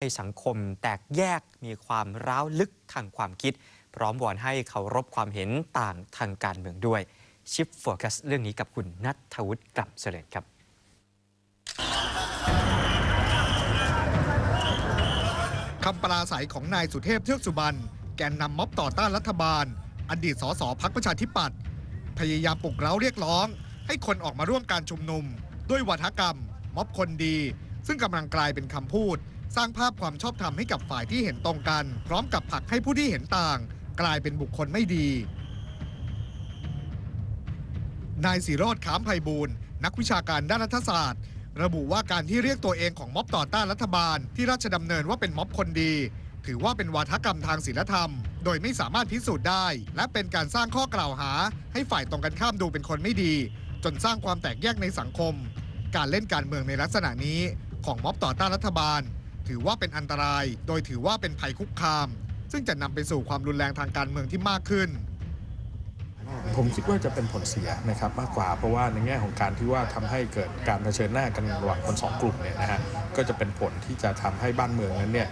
ให้สังคมแตกแยกมีความร้าวลึกทางความคิด พร้อมวอนให้เคารพความเห็นต่างทางการเมืองด้วย ชิปโฟกัสเรื่องนี้กับคุณนัทวุฒิกลับเสริญครับ คำปราศัยของนายสุเทพเทือกสุบรรณแกนนำม็อบต่อต้านรัฐบาล อดีตสสพักประชาธิปัตย์พยายามปลุกเร้าเรียกร้อง ให้คนออกมาร่วมการชุมนุม ด้วยวัฒกรรม ม็อบคนดี ซึ่งกำลังกลายเป็นคำพูด สร้างภาพความชอบธรรมให้กับฝ่ายที่เห็นตรงกัน พร้อมกับผลักให้ผู้ที่เห็นต่าง กลายเป็นบุคคลไม่ดี นายสีโรธขามไพบูลนักวิชาการด้านรัฐศาสตร์ ระบุว่าการที่เรียกตัวเองของม็อบต่อต้านรัฐบาล ที่ราชดำเนินว่าเป็นม็อบคนดี ถือว่าเป็นวาทกรรมทางศีลธรรม โดยไม่สามารถพิสูจน์ได้ และเป็นการสร้างข้อกล่าวหา ให้ฝ่ายตรงกันข้ามดูเป็นคนไม่ดี จนสร้างความแตกแยกในสังคม การเล่นการเมืองในลักษณะนี้ของม็อบต่อต้านรัฐบาล ถือว่าเป็นอันตราย โดยถือว่าเป็นภัยคุกคาม ซึ่งจะนำไปสู่ความรุนแรงทางการเมืองที่มากขึ้นผมคิดว่าจะเป็นผลเสียนะครับมากกว่าเพราะว่าในแง่ของการที่ว่าทำให้เกิดการเผชิญหน้ากันระหว่างคนสองกลุ่มเนี่ยนะฮะ ก็จะเป็นผลที่จะทำให้บ้านเมืองนั้นเนี่ย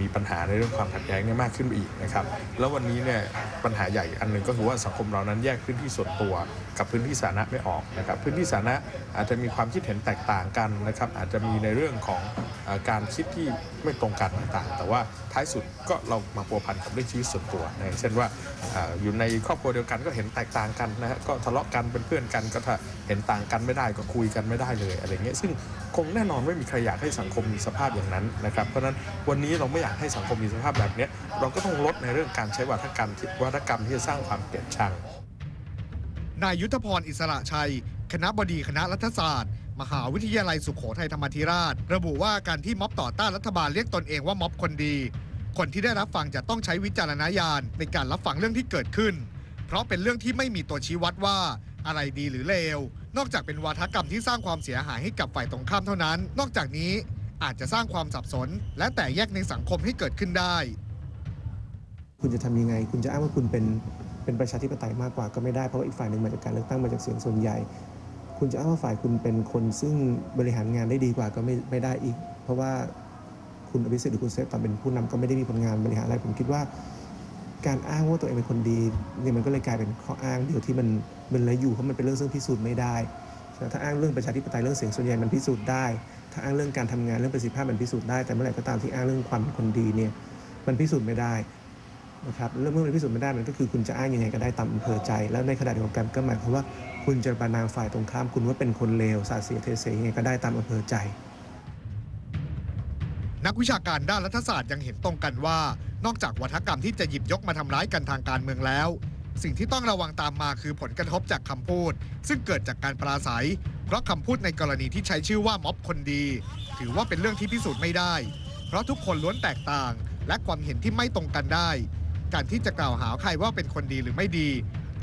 มีปัญหาในเรื่องความขัดแย้งเนี่ยมากขึ้นไปอีกนะครับแล้ววันนี้เนี่ยปัญหาใหญ่อันหนึ่งก็คือว่าสังคมเรานั้นแยกพื้นที่ส่วนตัว กับพื้นที่สาธารณะไม่ออกนะครับพื้นที่สาธารณะอาจจะมีความคิดเห็นแตกต่างกันนะครับอาจจะมีในเรื่องของอการคิดที่ไม่ตรงกันต่างๆ แต่ว่าท้ายสุดก็เรามาพัวพันกับเรื่องชีวิตส่วนตัวนะเช่นว่าอออยู่ในครอบครัวเดียวกันก็เห็นแตกต่างกันนะฮะก็ทะเลาะกันเป็นเพื่อนกันก็ถ้าเห็นต่างกันไม่ได้ก็คุยกันไม่ได้เลยอะไรเงี้ยซึ่งคงแน่นอนไม่มีใครอยากให้สังคมมีสภาพอย่างนั้นนะครับ เพราะฉะนั้นวันนี้เราไม่อยากให้สังคมมีสภาพแบบนี้เราก็ต้องลดในเรื่องการใช้วัฒกรรมที่วัฒกรรมที่จะสร้างความเกลียดชังนายยุทธพรอิสระชัย คณะบดีคณะรัฐศาสตร์ มหาวิทยาลัยสุขโขทัยธรรมธิราช ระบุว่าการที่ม็อบต่อต้านรัฐบาลเรียกตนเองว่าม็อบคนดี คนที่ได้รับฟังจะต้องใช้วิจารณญาณในการรับฟังเรื่องที่เกิดขึ้น เพราะเป็นเรื่องที่ไม่มีตัวชี้วัดว่าอะไรดีหรือเลวนอกจากเป็นวาทกรรมที่สร้างความเสียหายให้กับฝ่ายตรงข้ามเท่านั้น นอกจากนี้อาจจะสร้างความสับสน และแตกแยกในสังคมให้เกิดขึ้นได้ คุณจะทำยังไง คุณจะอ้างว่าคุณเป็นเป็นประชาธิปไตยมากกว่าก็ไม่ได้เพราะว่าอีกฝ่ายหนึ่งมาจากการเลือกตั้งมาจากเสียงส่วนใหญ่ คุณจะอ้างว่าฝ่ายคุณเป็นคนซึ่งบริหารงานได้ดีกว่าก็ไม่ไม่ได้อีก เพราะว่าคุณอภิสิทธิ์หรือคุณเซฟตอนเป็นผู้นำก็ไม่ได้มีผลงานบริหารอะไรผมคิดว่า การอ้างว่าตัวเองเป็นคนดีเนี่ยมันก็เลยกลายเป็นข้ออ้างเดียวที่มันมันเลยอยู่เพราะมันเป็นเรื่องซึ่งพิสูจน์ไม่ได้ถ้าอ้างเรื่องประชาธิปไตยเรื่องเสียงส่วนใหญ่มันพิสูจน์ได้ ถ้าอ้างเรื่องการทำงานเรื่องประสิทธิภาพมันพิสูจน์ได้ แต่เมื่อไหร่ก็ตามที่อ้างเรื่องความเป็นคนดีเนี่ยมันพิสูจน์ไม่ได้นะครับแล้วเมื่อมันพิสูจน์ไม่ได้มันก็คือคุณจะอ้างยังไงก็ได้ตามอำเภอใจ แล้วในขณะเดียวกันก็หมายความว่าคุณจะประนามฝ่ายตรงข้ามคุณว่าเป็นคนเลวสาเสียเทเสยังไงก็ได้ตามอำเภอใจ นักวิชาการด้านรัฐศาสตร์ยังเห็นตรงกันว่า นอกจากวัฒกรรมที่จะหยิบยกมาทำร้ายกันทางการเมืองแล้ว สิ่งที่ต้องระวังตามมาคือผลกระทบจากคำพูด ซึ่งเกิดจากการปราศัย เพราะคำพูดในกรณีที่ใช้ชื่อว่าม็อบคนดี ถือว่าเป็นเรื่องที่พิสูจน์ไม่ได้ เพราะทุกคนล้วนแตกต่าง และความเห็นที่ไม่ตรงกันได้ การที่จะกล่าวหาใครว่าเป็นคนดีหรือไม่ดี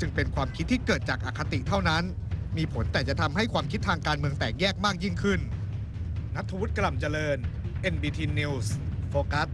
จึงเป็นความคิดที่เกิดจากอคติเท่านั้น มีผลแต่จะทำให้ความคิดทางการเมืองแตกแยกมากยิ่งขึ้นนัทวุฒิกล่ำเจริญ NBT News โฟกัส